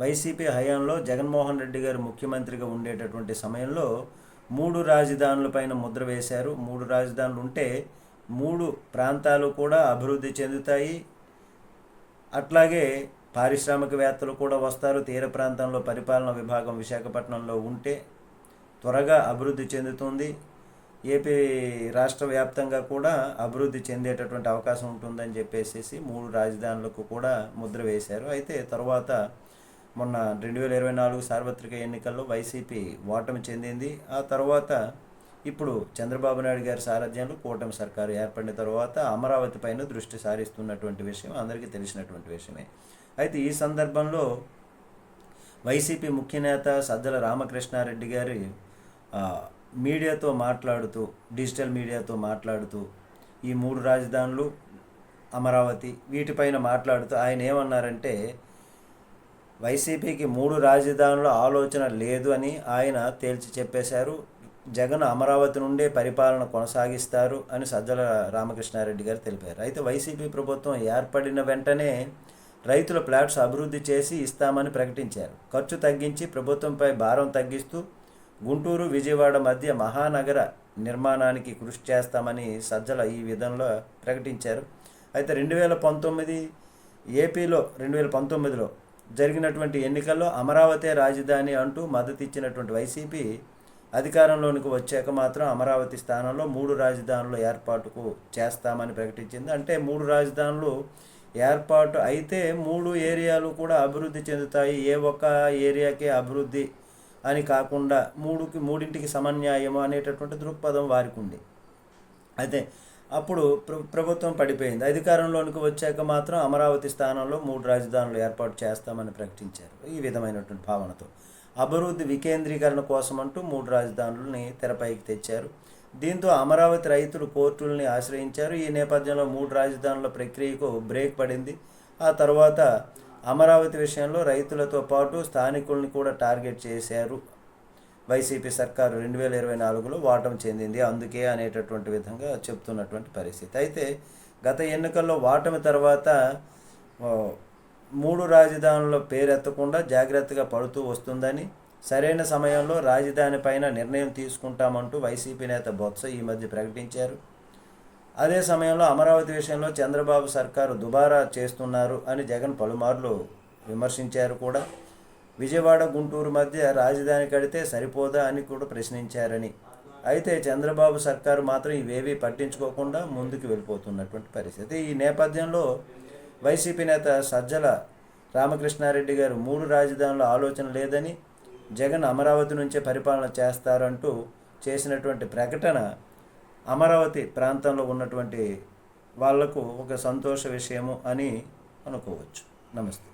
YCP హయాంలో జగన్మోహన్ రెడ్డి గారు ముఖ్యమంత్రిగా ఉండేటటువంటి సమయంలో మూడు రాజధానులపైన ముద్ర వేశారు. మూడు రాజధానులు ఉంటే మూడు ప్రాంతాలు కూడా అభివృద్ధి చెందుతాయి. అట్లాగే పారిశ్రామికవేత్తలు కూడా వస్తారు. తీర ప్రాంతంలో పరిపాలన విభాగం విశాఖపట్నంలో ఉంటే త్వరగా అభివృద్ధి చెందుతుంది. ఏపీ రాష్ట్ర వ్యాప్తంగా కూడా అభివృద్ధి చెందేటటువంటి అవకాశం ఉంటుందని చెప్పేసి మూడు రాజధానులకు కూడా ముద్ర వేశారు. అయితే తర్వాత మొన్న రెండు వేల ఇరవై నాలుగు సార్వత్రిక ఎన్నికల్లో వైసీపీ ఓటమి చెందింది. ఆ తర్వాత ఇప్పుడు చంద్రబాబు నాయుడు గారి సారథ్యంలో కూటమి సర్కారు ఏర్పడిన తర్వాత అమరావతి పైన దృష్టి సారిస్తున్నటువంటి విషయం అందరికీ తెలిసినటువంటి విషయమే. అయితే ఈ సందర్భంలో వైసీపీ ముఖ్య నేత సజ్జల రామకృష్ణారెడ్డి గారి మీడియాతో మాట్లాడుతూ డిజిటల్ మీడియాతో మాట్లాడుతూ ఈ మూడు రాజధానులు అమరావతి వీటిపైన మాట్లాడుతూ ఆయన ఏమన్నారంటే వైసీపీకి మూడు రాజధానుల ఆలోచన లేదు అని ఆయన తేల్చి చెప్పేశారు. జగన్ అమరావతి నుండే పరిపాలన కొనసాగిస్తారు అని సజ్జల రామకృష్ణారెడ్డి గారు తెలిపారు. అయితే వైసీపీ ప్రభుత్వం ఏర్పడిన వెంటనే రైతుల ప్లాట్స్ అభివృద్ధి చేసి ఇస్తామని ప్రకటించారు. ఖర్చు తగ్గించి ప్రభుత్వంపై భారం తగ్గిస్తూ గుంటూరు విజయవాడ మధ్య మహానగర నిర్మాణానికి కృషి చేస్తామని సజ్జల ఈ విధంలో ప్రకటించారు. అయితే రెండు వేల పంతొమ్మిది ఏపీలో రెండు వేల పంతొమ్మిదిలో జరిగినటువంటి ఎన్నికల్లో అమరావతి రాజధాని అంటూ మద్దతు ఇచ్చినటువంటి వైసీపీ అధికారంలోనికి వచ్చాక మాత్రం అమరావతి స్థానంలో మూడు రాజధానుల ఏర్పాటుకు చేస్తామని ప్రకటించింది. అంటే మూడు రాజధానులు ఏర్పాటు అయితే మూడు ఏరియాలు కూడా అభివృద్ధి చెందుతాయి. ఏ ఒక్క ఏరియాకే అభివృద్ధి అని కాకుండా మూడుకి మూడింటికి సమన్యాయము అనేటటువంటి దృక్పథం వారికి ఉంది అయితే అప్పుడు ప్ర ప్రభుత్వం పడిపోయింది. అధికారంలోనికి వచ్చాక మాత్రం అమరావతి స్థానంలో మూడు రాజధానులు ఏర్పాటు చేస్తామని ప్రకటించారు. ఈ విధమైనటువంటి భావనతో. అభివృద్ధి వికేంద్రీకరణ కోసం అంటూ మూడు రాజధానులని తెరపైకి తెచ్చారు. దీంతో అమరావతి రైతులు కోర్టుల్ని ఆశ్రయించారు. ఈ నేపథ్యంలో మూడు రాజధానుల ప్రక్రియకు బ్రేక్ పడింది. ఆ తర్వాత అమరావతి విషయంలో రైతులతో పాటు స్థానికుల్ని కూడా టార్గెట్ చేశారు వైసీపీ సర్కారు రెండు వేల ఇరవై నాలుగులో ఓటమి చెందింది. అందుకే అనేటటువంటి విధంగా చెప్తున్నటువంటి పరిస్థితి. అయితే గత ఎన్నికల్లో ఓటమి తర్వాత మూడు రాజధానుల పేరెత్తకుండా జాగ్రత్తగా పడుతూ వస్తుందని సరైన సమయంలో రాజధాని పైన నిర్ణయం తీసుకుంటామంటూ వైసీపీ నేత బొత్స ఈ మధ్య ప్రకటించారు. అదే సమయంలో అమరావతి విషయంలో చంద్రబాబు సర్కారు దుబారా చేస్తున్నారు అని జగన్ పలుమార్లు విమర్శించారు కూడా. విజయవాడ గుంటూరు మధ్య రాజధాని కడితే సరిపోదా అని కూడా ప్రశ్నించారని. అయితే చంద్రబాబు సర్కారు మాత్రం ఇవేవీ పట్టించుకోకుండా ముందుకు వెళ్ళిపోతున్నటువంటి పరిస్థితి. ఈ నేపథ్యంలో వైసీపీ నేత సజ్జల రామకృష్ణారెడ్డి గారు మూడు రాజధానుల ఆలోచన లేదని జగన్ అమరావతి నుంచే పరిపాలన చేస్తారంటూ చేసినటువంటి ప్రకటన అమరావతి ప్రాంతంలో ఉన్నటువంటి వాళ్ళకు ఒక సంతోష విషయము అని అనుకోవచ్చు. నమస్తే.